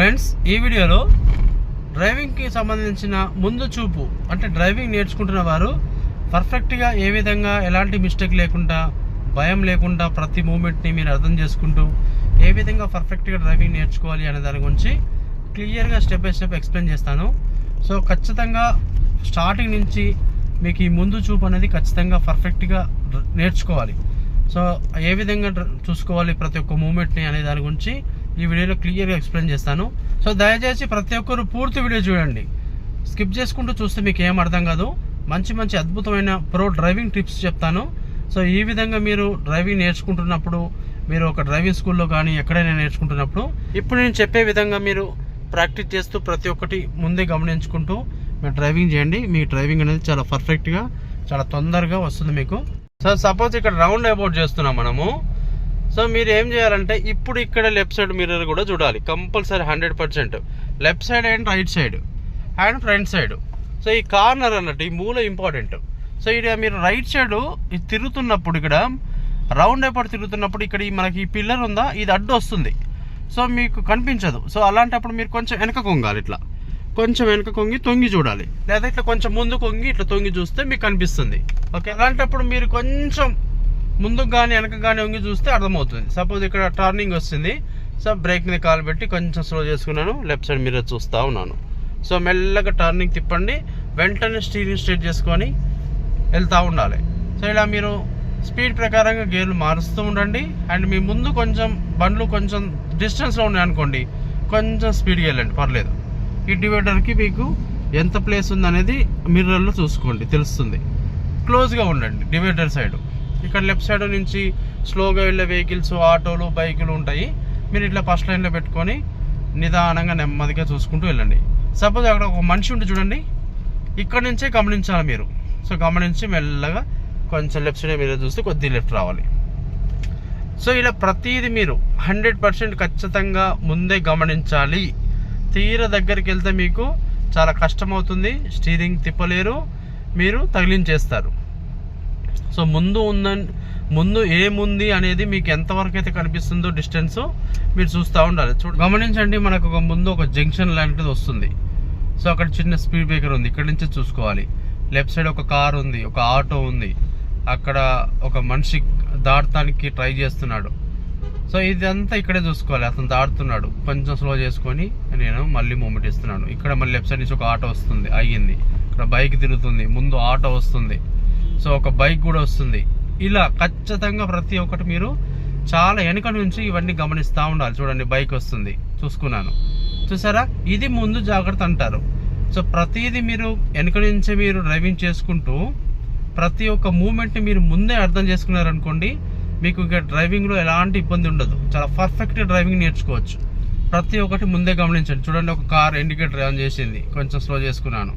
Friends ఈ వీడియోలో డ్రైవింగ్కి సంబంధించిన ముందు చూపు అంటే డ్రైవింగ్ నేర్చుకుంటున్న వారు పర్ఫెక్ట్గా ఏ విధంగా ఎలాంటి మిస్టేక్ లేకుండా భయం లేకుండా ప్రతి మూమెంట్ని మీరు అర్థం చేసుకుంటూ ఏ విధంగా పర్ఫెక్ట్గా డ్రైవింగ్ నేర్చుకోవాలి అనే దాని గురించి క్లియర్గా స్టెప్ బై స్టెప్ ఎక్స్ప్లెయిన్ చేస్తాను. సో ఖచ్చితంగా స్టార్టింగ్ నుంచి మీకు ఈ ముందు చూపు అనేది ఖచ్చితంగా పర్ఫెక్ట్గా నేర్చుకోవాలి. సో ఏ విధంగా డ్ర- చూసుకోవాలి ప్రతి ఒక్క మూమెంట్ని అనే దాని గురించి ఈ వీడియోలో క్లియర్గా ఎక్స్ప్లెయిన్ చేస్తాను. సో దయచేసి ప్రతి ఒక్కరు పూర్తి వీడియో చూడండి. స్కిప్ చేసుకుంటూ చూస్తే మీకు ఏం అర్థం కాదు. మంచి మంచి అద్భుతమైన ప్రో డ్రైవింగ్ టిప్స్ చెప్తాను. సో ఈ విధంగా మీరు డ్రైవింగ్ నేర్చుకుంటున్నప్పుడు మీరు ఒక డ్రైవింగ్ స్కూల్లో కానీ ఎక్కడైనా నేర్చుకుంటున్నప్పుడు ఇప్పుడు నేను చెప్పే విధంగా మీరు ప్రాక్టీస్ చేస్తూ ప్రతి ఒక్కటి ముందే గమనించుకుంటూ మీరు డ్రైవింగ్ చేయండి. మీ డ్రైవింగ్ అనేది చాలా పర్ఫెక్ట్గా చాలా తొందరగా వస్తుంది మీకు. సో సపోజ్ ఇక్కడ రౌండ్ అబౌట్ చేస్తున్నాం మనము. సో మీరు ఏం చేయాలంటే ఇప్పుడు ఇక్కడ లెఫ్ట్ సైడ్ మిర్రర్ కూడా చూడాలి. Compulsory hundred percent. Left side and right side. And front side. So ఈ కార్నర్ అన్నట్టు ఈ మూల ఇంపార్టెంట్. సో ఇక్కడ మీరు రైట్ సైడ్ ఇది తిరుగుతున్నప్పుడు ఇక్కడ రౌండ్ ఎప్పుడు తిరుగుతున్నప్పుడు ఇక్కడ ఈ మనకి ఈ పిల్లర్ ఉందా? ఇది అడ్డు వస్తుంది. సో మీకు కనిపించదు. సో అలాంటప్పుడు మీరు కొంచెం వెనక కొంగాలి ఇట్లా. కొంచెం వెనక కొంగి తొంగి చూడాలి. లేదా ఇట్లా కొంచెం ముందు కొంగి ఇట్లా తొంగి చూస్తే మీకు కనిపిస్తుంది. ఓకే అలాంటప్పుడు మీరు కొంచెం ముందుకు కానీ వెనక కానీ వంగి చూస్తే అర్థమవుతుంది. సపోజ్ ఇక్కడ టర్నింగ్ వస్తుంది. సో బ్రేక్ మీద కాలు పెట్టి కొంచెం స్లో చేసుకున్నాను. లెఫ్ట్ సైడ్ మిర్రర్ చూస్తూ ఉన్నాను. సో మెల్లగా టర్నింగ్ తిప్పండి. వెంటనే స్టీరింగ్ స్ట్రేట్ చేసుకొని వెళ్తూ ఉండాలి. సో ఇలా మీరు స్పీడ్ ప్రకారంగా గేర్లు మారుస్తూ ఉండండి. అండ్ మీ ముందు కొంచెం బండ్లు కొంచెం డిస్టెన్స్లో ఉన్నాయి అనుకోండి కొంచెం స్పీడ్గా వెళ్ళండి. పర్లేదు. ఈ డివైడర్కి మీకు ఎంత ప్లేస్ ఉందనేది మిర్రర్లో చూసుకోండి. తెలుస్తుంది. క్లోజ్గా ఉండండి. డివైడర్ సైడ్ ఇక్కడ లెఫ్ట్ సైడ్ నుంచి స్లోగా వెళ్ళే వెహికల్స్ ఆటోలు బైకులు ఉంటాయి. మీరు ఇట్లా ఫస్ట్ లైన్లో పెట్టుకొని నిదానంగా నెమ్మదిగా చూసుకుంటూ వెళ్ళండి. సపోజ్ అక్కడ ఒక మనిషి ఉంటే చూడండి. ఇక్కడ నుంచే గమనించాలి మీరు. సో గమనించి మెల్లగా కొంచెం లెఫ్ట్ సైడ్ మీరు చూస్తే కొద్దిగా లెఫ్ట్ రావాలి. సో ఇలా ప్రతిదీ మీరు హండ్రెడ్ పర్సెంట్ ఖచ్చితంగా ముందే గమనించాలి. తీర దగ్గరికి వెళ్తే మీకు చాలా కష్టమవుతుంది. స్టీరింగ్ తిప్పలేరు. మీరు తగిలించేస్తారు. సో ముందు ఉందని ముందు ఏముంది అనేది మీకు ఎంతవరకు అయితే కనిపిస్తుందో డిస్టెన్స్ మీరు చూస్తూ ఉండాలి. చూడ గమనించండి మనకు ఒక ముందు ఒక జంక్షన్ లాంటిది వస్తుంది. సో అక్కడ చిన్న స్పీడ్ బ్రేకర్ ఉంది. ఇక్కడ నుంచి చూసుకోవాలి. లెఫ్ట్ సైడ్ ఒక కార్ ఉంది ఒక ఆటో ఉంది. అక్కడ ఒక మనిషి దాటడానికి ట్రై చేస్తున్నాడు. సో ఇదంతా ఇక్కడే చూసుకోవాలి. అతను దాడుతున్నాడు కొంచెం స్లో చేసుకొని నేను మళ్ళీ మూమెంట్ ఇస్తున్నాను. ఇక్కడ మళ్ళీ లెఫ్ట్ సైడ్ నుంచి ఒక ఆటో వస్తుంది అయ్యింది ఇక్కడ బైక్ తిరుగుతుంది. ముందు ఆటో వస్తుంది. సో ఒక బైక్ కూడా వస్తుంది. ఇలా ఖచ్చితంగా ప్రతి ఒక్కటి మీరు చాలా వెనుక నుంచి ఇవన్నీ గమనిస్తూ ఉండాలి. చూడండి బైక్ వస్తుంది. చూసుకున్నాను. చూసారా? ఇది ముందు జాగ్రత్త అంటారు. సో ప్రతిదీ మీరు వెనుక నుంచే మీరు డ్రైవింగ్ చేసుకుంటూ ప్రతి ఒక్క మూమెంట్ని మీరు ముందే అర్థం చేసుకున్నారనుకోండి మీకు ఇంకా డ్రైవింగ్లో ఎలాంటి ఇబ్బంది ఉండదు. చాలా పర్ఫెక్ట్గా డ్రైవింగ్ నేర్చుకోవచ్చు. ప్రతి ఒక్కటి ముందే గమనించండి. చూడండి ఒక కార్ ఇండికేటర్ ఆన్ చేసింది. కొంచెం స్లో చేసుకున్నాను.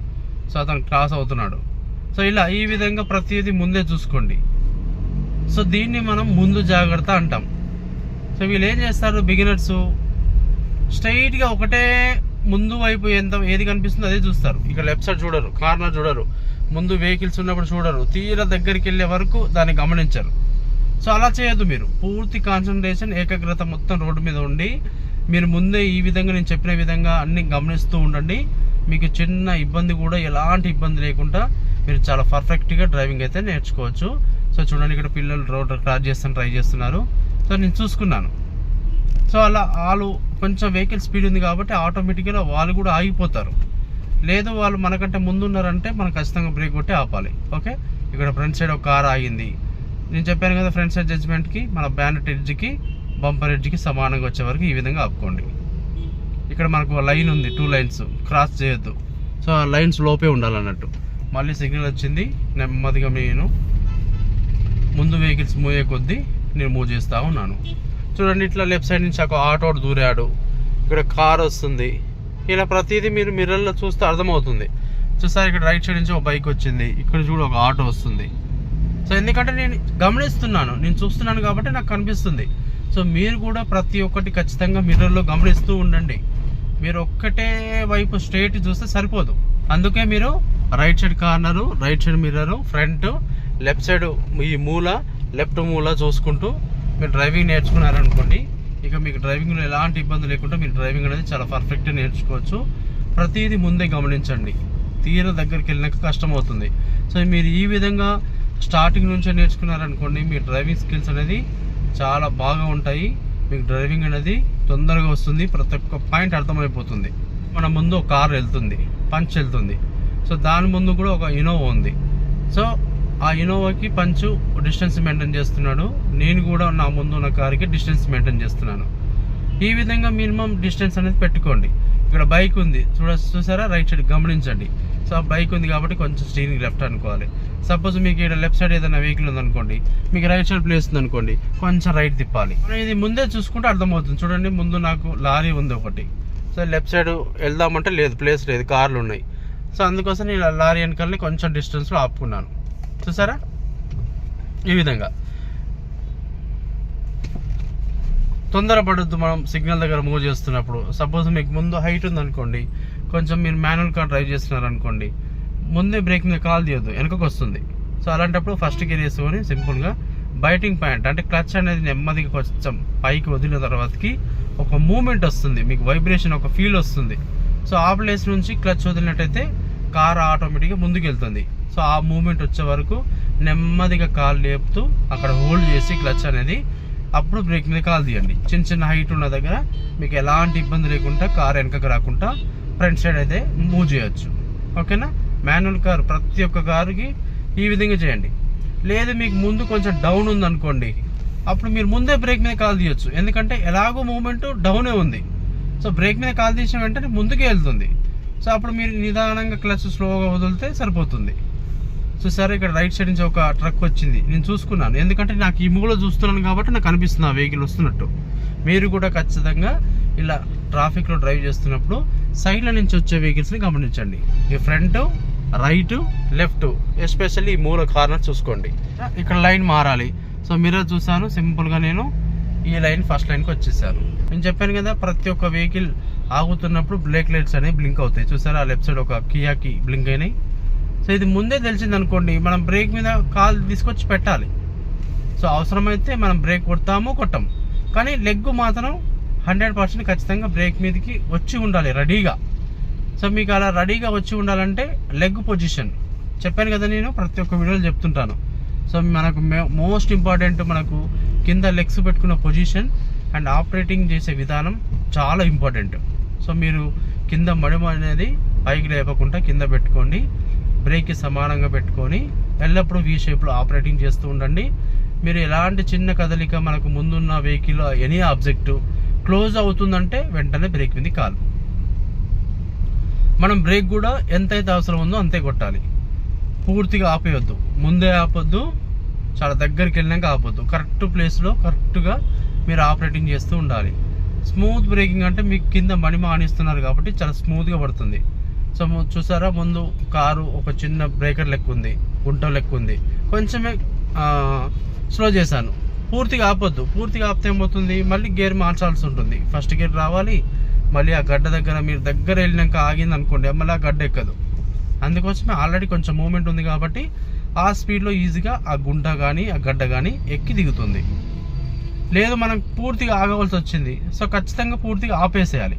సో అతను క్రాస్ అవుతున్నాడు. సో ఇలా ఈ విధంగా ప్రతిదీ ముందే చూసుకోండి. సో దీన్ని మనం ముందు జాగ్రత్త అంటాం. సో వీళ్ళు ఏం చేస్తారు బిగినర్స్? స్ట్రైట్గా ఒకటే ముందు వైపు ఎంత ఏది కనిపిస్తుందో అదే చూస్తారు. ఇక లెఫ్ట్ సైడ్ చూడరు కార్నర్ చూడరు. ముందు వెహికల్స్ ఉన్నప్పుడు చూడరు. తీర దగ్గరికి వెళ్ళే వరకు దాన్ని గమనించరు. సో అలా చేయొద్దు మీరు. పూర్తి కాన్సన్ట్రేషన్ ఏకాగ్రత మొత్తం రోడ్డు మీద ఉండి మీరు ముందే ఈ విధంగా నేను చెప్పిన విధంగా అన్ని గమనిస్తూ ఉండండి. మీకు చిన్న ఇబ్బంది కూడా ఎలాంటి ఇబ్బంది లేకుండా మీరు చాలా పర్ఫెక్ట్గా డ్రైవింగ్ అయితే నేర్చుకోవచ్చు. సో చూడండి ఇక్కడ పిల్లలు రోడ్ క్రాస్ చేస్తాను ట్రై చేస్తున్నారు. సో నేను చూసుకున్నాను. సో అలా వాళ్ళు కొంచెం వెహికల్ స్పీడ్ ఉంది కాబట్టి ఆటోమేటిక్గా వాళ్ళు కూడా ఆగిపోతారు. లేదు వాళ్ళు మనకంటే ముందున్నారంటే మనం ఖచ్చితంగా బ్రేక్ కొట్టి ఆపాలి. ఓకే? ఇక్కడ ఫ్రంట్ సైడ్ ఒక కార్ ఆగింది. నేను చెప్పాను కదా ఫ్రంట్ సైడ్ జడ్జ్మెంట్కి మన బ్యానెట్ ఎడ్జ్కి బంపర్ ఎడ్జ్కి సమానంగా వచ్చే వరకు ఈ విధంగా ఆపుకోండి. ఇక్కడ మనకు లైన్ ఉంది టూ లైన్స్ క్రాస్ చేయొద్దు. సో ఆ లైన్స్ లోపే ఉండాలన్నట్టు. మళ్ళీ సిగ్నల్ వచ్చింది. నెమ్మదిగా నేను ముందు వెహికల్స్ మూవే కొద్దీ నేను మూవ్ చేస్తూ ఉన్నాను. చూడండి ఇట్లా లెఫ్ట్ సైడ్ నుంచి ఒక ఆటో దూరాడు. ఇక్కడ కార్ వస్తుంది. ఇలా ప్రతిదీ మీరు మిర్రర్లో చూస్తే అర్థమవుతుంది. చూస్తారు ఇక్కడ రైట్ సైడ్ నుంచి ఒక బైక్ వచ్చింది. ఇక్కడ చూడ ఒక ఆటో వస్తుంది. సో ఎందుకంటే నేను గమనిస్తున్నాను. నేను చూస్తున్నాను కాబట్టి నాకు కనిపిస్తుంది. సో మీరు కూడా ప్రతి ఒక్కటి ఖచ్చితంగా మిర్రర్లో గమనిస్తూ ఉండండి. మీరు ఒక్కటే వైపు స్ట్రేట్ చూస్తే సరిపోదు. అందుకే మీరు right side corner right side mirror front left side ఈ మూల లెఫ్ట్ మూల చూసుకుంటూ మీరు డ్రైవింగ్ నేర్చుకున్నారనుకోండి ఇక మీకు డ్రైవింగ్లో ఎలాంటి ఇబ్బంది లేకుండా మీరు డ్రైవింగ్ అనేది చాలా పర్ఫెక్ట్గా నేర్చుకోవచ్చు. ప్రతిదీ ముందే గమనించండి. తీర దగ్గరికి వెళ్ళినాక కష్టం అవుతుంది సో మీరు ఈ విధంగా స్టార్టింగ్ నుంచే నేర్చుకున్నారనుకోండి మీ డ్రైవింగ్ స్కిల్స్ అనేది చాలా బాగా ఉంటాయి. మీకు డ్రైవింగ్ అనేది తొందరగా వస్తుంది ప్రతి ఒక్క పాయింట్ అర్థమైపోతుంది. మన ముందు ఒక కార్ వెళ్తుంది పంచ్ వెళ్తుంది. సో దాని ముందు కూడా ఒక ఇనోవా ఉంది. సో ఆ ఇనోవాకి పంచు డిస్టెన్స్ మెయింటైన్ చేస్తున్నాడు. నేను కూడా నా ముందు ఉన్న కార్కి డిస్టెన్స్ మెయింటైన్ చేస్తున్నాను. ఈ విధంగా మినిమం డిస్టెన్స్ అనేది పెట్టుకోండి. ఇక్కడ బైక్ ఉంది. చూడ చూసారా? రైట్ సైడ్ గమనించండి. సో ఆ బైక్ ఉంది కాబట్టి కొంచెం స్టీరింగ్ లెఫ్ట్ అనుకోవాలి. సపోజ్ మీకు ఇక్కడ లెఫ్ట్ సైడ్ ఏదైనా వెహికల్ ఉందనుకోండి మీకు రైట్ సైడ్ ప్లేస్ ఉంది అనుకోండి కొంచెం రైట్ తిప్పాలి. ఇది ముందే చూసుకుంటే అర్థమవుతుంది. చూడండి ముందు నాకు లారీ ఉంది ఒకటి. సో లెఫ్ట్ సైడ్ వెళ్దామంటే లేదు ప్లేస్ లేదు కార్లు ఉన్నాయి. సో అందుకోసం నేను లారీ వెనకల్ని కొంచెం డిస్టెన్స్లో ఆపుకున్నాను. చూసారా? ఈ విధంగా. తొందరపడద్దు మనం సిగ్నల్ దగ్గర మూవ్ చేస్తున్నప్పుడు. సపోజ్ మీకు ముందు హైట్ ఉందనుకోండి కొంచెం మీరు మాన్యువల్ కార్ డ్రైవ్ చేస్తున్నారనుకోండి ముందే బ్రేక్ మీద కాల్ తీయద్దు వెనకకు వస్తుంది. సో అలాంటప్పుడు ఫస్ట్ గేర్ వేసుకొని సింపుల్గా బైటింగ్ పాయింట్ అంటే క్లచ్ అనేది నెమ్మదిగా కొంచెం పైకి వదిలిన తర్వాతకి ఒక మూమెంట్ వస్తుంది మీకు వైబ్రేషన్ ఒక ఫీల్ వస్తుంది. సో ఆ ప్లేస్ నుంచి క్లచ్ వదిలినట్టయితే కార్ ఆటోమేటిక్గా ముందుకు వెళ్తుంది సో ఆ మూమెంట్ వచ్చే వరకు నెమ్మదిగా కాలు లేపుతూ అక్కడ హోల్డ్ చేసి క్లచ్ అనేది అప్పుడు బ్రేక్ మీద కాలు తీయండి. చిన్న చిన్న హైట్ ఉన్న దగ్గర మీకు ఎలాంటి ఇబ్బంది లేకుండా కార్ వెనకకు రాకుండా ఫ్రంట్ సైడ్ అయితే మూవ్ చేయొచ్చు. ఓకేనా? మాన్యువల్ కార్ ప్రతి ఒక్క కారుకి ఈ విధంగా చేయండి. లేదు మీకు ముందు కొంచెం డౌన్ ఉంది అనుకోండి అప్పుడు మీరు ముందే బ్రేక్ మీద కాల్ తీయొచ్చు. ఎందుకంటే ఎలాగో మూమెంట్ డౌనే ఉంది. సో బ్రేక్ మీద కాల్ తీసిన వెంటనే ముందుకే వెళ్తుంది. సో అప్పుడు మీరు నిదానంగా క్లచ్ స్లోగా వదిలితే సరిపోతుంది. సో సరే ఇక్కడ రైట్ సైడ్ నుంచి ఒక ట్రక్ వచ్చింది. నేను చూసుకున్నాను. ఎందుకంటే నాకు ఈ మూల చూస్తున్నాను కాబట్టి నాకు అనిపిస్తుంది ఆ వెహికల్ వస్తున్నట్టు. మీరు కూడా ఖచ్చితంగా ఇలా ట్రాఫిక్లో డ్రైవ్ చేస్తున్నప్పుడు సైడ్ల నుంచి వచ్చే వెహికల్స్ని గమనించండి. ఈ ఫ్రంట్ రైట్ లెఫ్ట్ ఎస్పెషల్లీ ఈ మూల కార్నర్ చూసుకోండి. ఇక్కడ లైన్ మారాలి. సో మిర్రర్ చూసాను సింపుల్గా నేను ఈ లైన్ ఫస్ట్ లైన్కి వచ్చేసాను నేను చెప్పాను కదా ప్రతి ఒక్క వెహికల్ ఆగుతున్నప్పుడు బ్రేక్ లైట్స్ అనేవి బ్లింక్ అవుతాయి. చూసారా ఆ లెఫ్ట్ సైడ్ ఒక కియాకి బ్లింక్ అయినాయి. సో ఇది ముందే తెలిసింది అనుకోండి మనం బ్రేక్ మీద కాల్ తీసుకొచ్చి పెట్టాలి. సో అవసరమైతే మనం బ్రేక్ కొడతాము కొట్టము. కానీ లెగ్ మాత్రం హండ్రెడ్ పర్సెంట్ ఖచ్చితంగా బ్రేక్ మీదకి వచ్చి ఉండాలి రెడీగా. సో మీకు అలా రెడీగా వచ్చి ఉండాలంటే లెగ్ పొజిషన్. చెప్పాను కదా నేను ప్రతి ఒక్క వీడియోలో చెప్తుంటాను. సో మనకు మోస్ట్ ఇంపార్టెంట్ మనకు కింద లెగ్స్ పెట్టుకున్న పొజిషన్ అండ్ ఆపరేటింగ్ చేసే విధానం చాలా ఇంపార్టెంట్. సో మీరు కింద మడిమ అనేది పైకి లేపకుండా కింద పెట్టుకోండి. బ్రేక్కి సమానంగా పెట్టుకొని ఎల్లప్పుడూ వీ షేప్లో ఆపరేటింగ్ చేస్తూ ఉండండి. మీరు ఎలాంటి చిన్న కదలిక మనకు ముందున్న వెహికల్ ఎనీ ఆబ్జెక్ట్ క్లోజ్ అవుతుందంటే వెంటనే బ్రేక్ మీద కాలు. మనం బ్రేక్ కూడా ఎంతైతే అవసరం ఉందో అంతే కొట్టాలి. పూర్తిగా ఆపేయొద్దు. ముందే ఆపొద్దు. చాలా దగ్గరికి వెళ్ళినాక ఆపొద్దు. కరెక్ట్ ప్లేస్లో కరెక్ట్గా మీరు ఆపరేటింగ్ చేస్తూ ఉండాలి. స్మూత్ బ్రేకింగ్ అంటే మీకు కింద మణిమ ఆనిస్తున్నారు కాబట్టి చాలా స్మూత్గా పడుతుంది. సో చూసారా? ముందు కారు ఒక చిన్న బ్రేకర్ లెక్క ఉంది. గుంట లెక్క ఉంది. కొంచెమే స్లో చేశాను. పూర్తిగా ఆపొద్దు. పూర్తిగా ఆపితే ఏమవుతుంది? మళ్ళీ గేర్ మార్చాల్సి ఉంటుంది. ఫస్ట్ గేర్ రావాలి. మళ్ళీ ఆ గడ్డ దగ్గర మీరు దగ్గర వెళ్ళినాక ఆగింది అనుకోండి మళ్ళీ ఆ గడ్డ ఎక్కదు. అందుకోసమే ఆల్రెడీ కొంచెం మూమెంట్ ఉంది కాబట్టి ఆ స్పీడ్లో ఈజీగా ఆ గుంట కానీ ఆ గడ్డ కానీ ఎక్కి దిగుతుంది. లేదు మనం పూర్తిగా ఆగవలసి వచ్చింది. సో ఖచ్చితంగా పూర్తిగా ఆపేసేయాలి.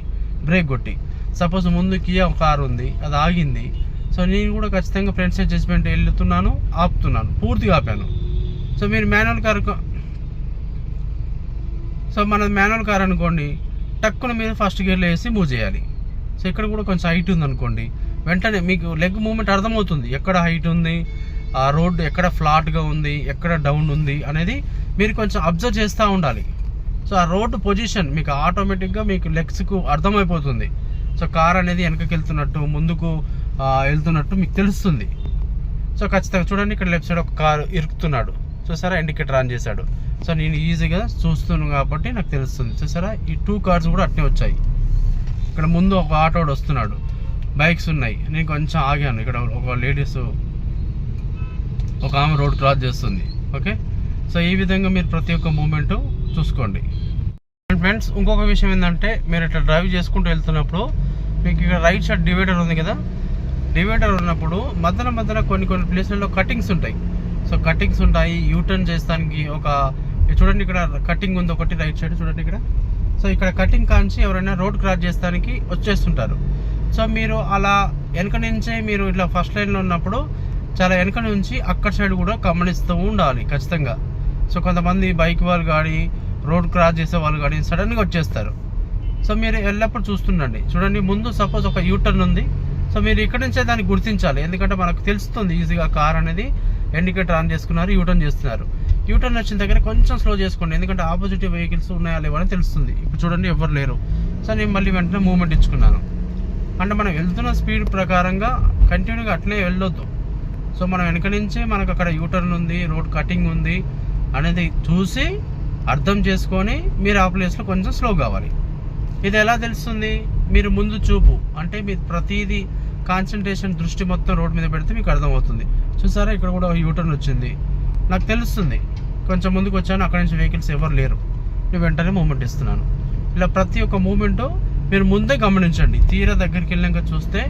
బ్రేక్ కొట్టి. సపోజ్ ముందు కియా కార్ ఉంది అది ఆగింది. సో నేను కూడా ఖచ్చితంగా ఫ్రంట్ సైడ్ జడ్జ్మెంట్ వెళ్తున్నాను ఆపుతున్నాను. పూర్తిగా ఆపాను. సో మీరు మాన్యువల్ కార్ సో మన మాన్యువల్ కార్ అనుకోండి టక్కున మీద ఫస్ట్ గేర్లో వేసి మూవ్ చేయాలి. సో ఇక్కడ కూడా కొంచెం హైట్ ఉంది అనుకోండి వెంటనే మీకు లెగ్ మూమెంట్ అర్థమవుతుంది. ఎక్కడ హైట్ ఉంది ఆ రోడ్డు ఎక్కడ ఫ్లాట్గా ఉంది ఎక్కడ డౌన్ ఉంది అనేది మీరు కొంచెం అబ్జర్వ్ చేస్తూ ఉండాలి. సో ఆ రోడ్డు పొజిషన్ మీకు ఆటోమేటిక్గా మీకు లెగ్స్కు అర్థమైపోతుంది. సో కార్ అనేది వెనకకి వెళ్తున్నట్టు ముందుకు వెళ్తున్నట్టు మీకు తెలుస్తుంది. సో ఖచ్చితంగా చూడండి ఇక్కడ లెఫ్ట్ సైడ్ ఒక కారు ఇరుకుతున్నాడు. చూసారా ఇండికేటర్ ఆన్ చేశాడు. సో నేను ఈజీగా చూస్తున్నాను కాబట్టి నాకు తెలుస్తుంది. చూసారా ఈ టూ కార్స్ కూడా అట్నే వచ్చాయి. ఇక్కడ ముందు ఒక ఆటోడు వస్తున్నాడు. బైక్స్ ఉన్నాయి. నేను కొంచెం ఆగాను. ఇక్కడ ఒక లేడీస్ ఒక ఆమె రోడ్ క్రాస్ చేస్తుంది. ఓకే? సో ఈ విధంగా మీరు ప్రతి ఒక్క మూమెంట్ చూసుకోండి. ఫ్రెండ్స్ ఇంకొక విషయం ఏంటంటే మీరు ఇట్లా డ్రైవ్ చేసుకుంటూ వెళ్తున్నప్పుడు మీకు ఇక్కడ రైట్ సైడ్ డివైడర్ ఉంది కదా? డివైడర్ ఉన్నప్పుడు మధ్యన మధ్యన కొన్ని కొన్ని ప్లేస్లలో కటింగ్స్ ఉంటాయి. సో కటింగ్స్ ఉంటాయి యూటర్న్ చేస్తానికి ఒక చూడండి ఇక్కడ కటింగ్ ఉంది ఒకటి రైట్ సైడ్ చూడండి ఇక్కడ. సో ఇక్కడ కటింగ్ కాంచి ఎవరైనా రోడ్ క్రాస్ చేస్తానికి వచ్చేస్తుంటారు. సో మీరు అలా వెనక నుంచే మీరు ఇట్లా ఫస్ట్ లైన్లో ఉన్నప్పుడు చాలా వెనక నుంచి అక్కడ సైడ్ కూడా గమనిస్తూ ఉండాలి ఖచ్చితంగా. సో కొంతమంది బైక్ వాళ్ళు కానీ రోడ్ క్రాస్ చేసే వాళ్ళు కానీ సడన్గా వచ్చేస్తారు. సో మీరు ఎల్లప్పుడు చూస్తుండండి. చూడండి ముందు సపోజ్ ఒక యూటర్న్ ఉంది. సో మీరు ఇక్కడ నుంచే దాన్ని గుర్తించాలి. ఎందుకంటే మనకు తెలుస్తుంది ఈజీగా కార్ అనేది ఇండికేటర్ ఆన్ చేసుకున్నారు యూటర్న్ చేస్తున్నారు. యూటర్న్ వచ్చిన దగ్గర కొంచెం స్లో చేసుకోండి. ఎందుకంటే ఆపోజిట్ వెహికల్స్ ఉన్నాయా లేవని అని తెలుస్తుంది. ఇప్పుడు చూడండి ఎవరు లేరు. సో నేను మళ్ళీ వెంటనే మూవ్మెంట్ ఇచ్చుకున్నాను. అంటే మనం వెళ్తున్న స్పీడ్ ప్రకారంగా కంటిన్యూగా అట్లే వెళ్ళొద్దు. సో మనం వెనక నుంచే మనకు అక్కడ యూటర్న్ ఉంది రోడ్ కటింగ్ ఉంది అనేది చూసి అర్థం చేసుకొని మీరు ఆ ప్లేస్లో కొంచెం స్లో కావాలి. ఇది ఎలా తెలుస్తుంది? మీరు ముందు చూపు. అంటే మీరు ప్రతిదీ కాన్సన్ట్రేషన్ దృష్టి మొత్తం రోడ్ మీద పెడితే మీకు అర్థమవుతుంది. చూసారా? ఇక్కడ కూడా యూటర్న్ వచ్చింది. నాకు తెలుస్తుంది. కొంచెం ముందుకు వచ్చాను అక్కడ నుంచి వెహికల్స్ ఎవరు లేరు. నేను వెంటనే మూమెంట్ ఇస్తున్నాను. ఇలా ప్రతి ఒక్క మూమెంటు మీరు ముందే గమనించండి. తీరా దగ్గరికి వెళ్ళాక చూస్తే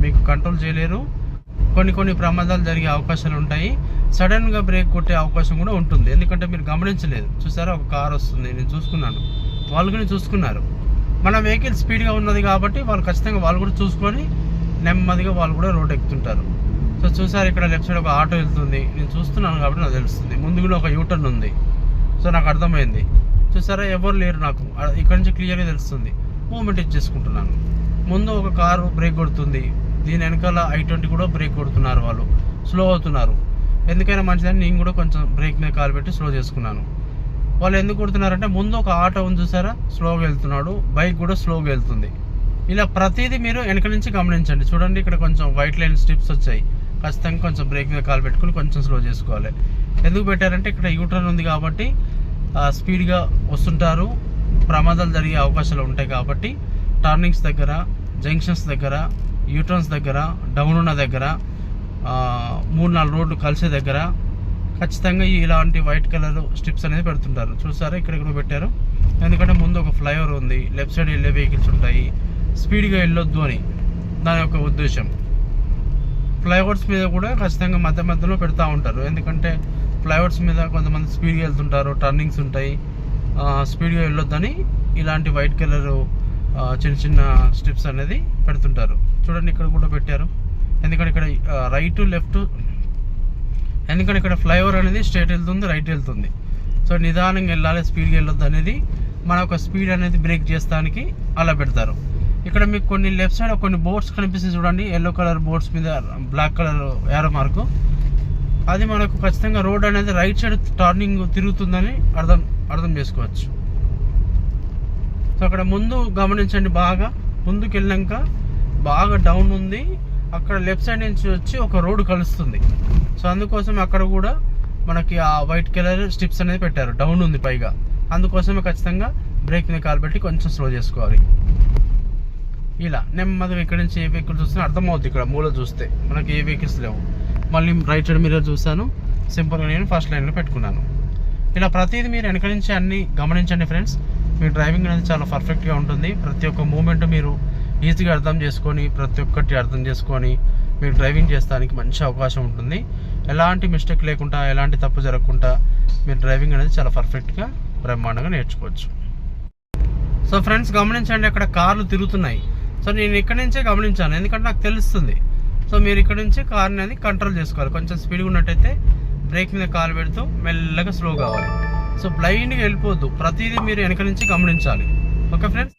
మీకు కంట్రోల్ చేయలేరు. కొన్ని కొన్ని ప్రమాదాలు జరిగే అవకాశాలు ఉంటాయి. సడన్గా బ్రేక్ కొట్టే అవకాశం కూడా ఉంటుంది. ఎందుకంటే మీరు గమనించలేదు. చూసారా? ఒక కార్ వస్తుంది. నేను చూసుకున్నాను. వాళ్ళు కూడా చూసుకున్నారు. మన వెహికల్ స్పీడ్గా ఉన్నది కాబట్టి వాళ్ళు ఖచ్చితంగా వాళ్ళు కూడా చూసుకొని నెమ్మదిగా వాళ్ళు కూడా రోడ్ ఎక్కుతుంటారు. సో చూసారు? ఇక్కడ లెఫ్ట్ సైడ్ ఒక ఆటో వెళ్తుంది. నేను చూస్తున్నాను కాబట్టి నాకు తెలుస్తుంది. ముందు కూడా ఒక యూటర్న్ ఉంది. సో నాకు అర్థమైంది. చూసారా? ఎవరు లేరు నాకు. ఇక్కడ నుంచి క్లియర్గా తెలుస్తుంది. మూమెంట్ ఇచ్చేసుకుంటున్నాను ముందు ఒక కారు బ్రేక్ కొడుతుంది. దీని వెనకాల ఐ ట్వంటీ కూడా బ్రేక్ కొడుతున్నారు వాళ్ళు. స్లో అవుతున్నారు. ఎందుకైనా మంచిదని నేను కూడా కొంచెం బ్రేక్ మీద కాలు పెట్టి స్లో చేసుకున్నాను. వాళ్ళు ఎందుకు కొడుతున్నారంటే ముందు ఒక ఆటో ఉంది చూసారా? స్లోగా వెళ్తున్నాడు. బైక్ కూడా స్లోగా వెళ్తుంది. ఇలా ప్రతిదీ మీరు వెనక నుంచి గమనించండి. చూడండి ఇక్కడ కొంచెం వైట్ లైన్ స్ట్రిప్స్ వచ్చాయి. ఖచ్చితంగా కొంచెం బ్రేక్ మీద కాలు పెట్టుకుని కొంచెం స్లో చేసుకోవాలి. ఎందుకు పెట్టారంటే ఇక్కడ యూటర్న్ ఉంది కాబట్టి స్పీడ్గా వస్తుంటారు. ప్రమాదాలు జరిగే అవకాశాలు ఉంటాయి కాబట్టి టర్నింగ్స్ దగ్గర జంక్షన్స్ దగ్గర యూటర్న్స్ దగ్గర డౌన్ ఉన్న దగ్గర మూడు నాలుగు రోడ్లు కలిసే దగ్గర ఖచ్చితంగా ఇలాంటి వైట్ కలర్ స్ట్రిప్స్ అనేది పెడుతుంటారు. చూసారా? ఇక్కడ కూడా పెట్టారు. ఎందుకంటే ముందు ఒక ఫ్లైఓవర్ ఉంది. లెఫ్ట్ సైడ్ వెళ్ళే వెహికల్స్ ఉంటాయి. స్పీడ్గా వెళ్ళొద్దు అని. దాని యొక్క ఉద్దేశం. ఫ్లైఓవర్స్ మీద కూడా ఖచ్చితంగా మధ్య మధ్యలో పెడతా ఉంటారు. ఎందుకంటే ఫ్లైఓవర్స్ మీద కొంతమంది స్పీడ్గా వెళ్తుంటారు. టర్నింగ్స్ ఉంటాయి. స్పీడ్గా వెళ్ళొద్దని ఇలాంటి వైట్ కలర్ చిన్న చిన్న స్ట్రిప్స్ అనేది పెడుతుంటారు. చూడండి ఇక్కడ కూడా పెట్టారు. ఎందుకంటే ఇక్కడ రైట్ లెఫ్ట్ ఎందుకంటే ఇక్కడ ఫ్లైఓవర్ అనేది స్ట్రైట్ వెళ్తుంది రైట్ వెళ్తుంది. సో నిదానంగా వెళ్ళాలి స్పీడ్గా వెళ్ళొద్దు అనేది మన ఒక స్పీడ్ అనేది బ్రేక్ చేస్తానికి అలా పెడతారు. ఇక్కడ మీకు కొన్ని లెఫ్ట్ సైడ్ కొన్ని బోర్డ్స్ కనిపిస్తుంది చూడండి. ఎల్లో కలర్ బోర్డ్స్ మీద బ్లాక్ కలర్ ఏరో మార్కు. అది మనకు ఖచ్చితంగా రోడ్ అనేది రైట్ సైడ్ టర్నింగ్ తిరుగుతుందని అర్థం అర్థం చేసుకోవచ్చు. సో అక్కడ ముందు గమనించండి బాగా. ముందుకు వెళ్ళాక బాగా డౌన్ ఉంది. అక్కడ లెఫ్ట్ సైడ్ నుంచి వచ్చి ఒక రోడ్డు కలుస్తుంది. సో అందుకోసం అక్కడ కూడా మనకి ఆ వైట్ కలర్ స్టిప్స్ అనేది పెట్టారు. డౌన్ ఉంది పైగా. అందుకోసమే ఖచ్చితంగా బ్రేక్ మీద కాలు పెట్టి కొంచెం స్లో చేసుకోవాలి. ఇలా నెమ్మదిగా ఇక్కడ నుంచి ఏ వెహికల్ చూస్తున్నా అర్థమవుతుంది ఇక్కడ మూల చూస్తే. మనకి ఏ వెహికల్స్ లేవు. మళ్ళీ రైట్ సైడ్ మిర్రర్ చూసాను సింపుల్గా నేను ఫస్ట్ లైన్లో పెట్టుకున్నాను. ఇలా ప్రతిదీ మీరు వెనక నుంచి అన్ని గమనించండి ఫ్రెండ్స్. మీ డ్రైవింగ్ అనేది చాలా పర్ఫెక్ట్గా ఉంటుంది. ప్రతి ఒక్క మూమెంట్ మీరు ఈజీగా అర్థం చేసుకొని ప్రతి ఒక్కటి అర్థం చేసుకొని మీరు డ్రైవింగ్ చేస్తానికి మంచి అవకాశం ఉంటుంది. ఎలాంటి మిస్టేక్ లేకుండా ఎలాంటి తప్పు జరగకుండా మీరు డ్రైవింగ్ అనేది చాలా పర్ఫెక్ట్గా బ్రహ్మాండంగా నేర్చుకోవచ్చు. సో ఫ్రెండ్స్ గమనించండి అక్కడ కార్లు తిరుగుతున్నాయి. సో నేను ఇక్కడ నుంచే గమనించాను ఎందుకంటే నాకు తెలుస్తుంది. సో మీరు ఇక్కడ నుంచి కార్ అనేది కంట్రోల్ చేసుకోవాలి. కొంచెం స్పీడ్గా ఉన్నట్టయితే బ్రేక్ మీద కాలు పెడుతూ మెల్లగా స్లో కావాలి. సో బ్లైండ్గా వెళ్ళిపోద్దు. ప్రతిదీ మీరు వెనక నుంచి గమనించాలి. Okay friends?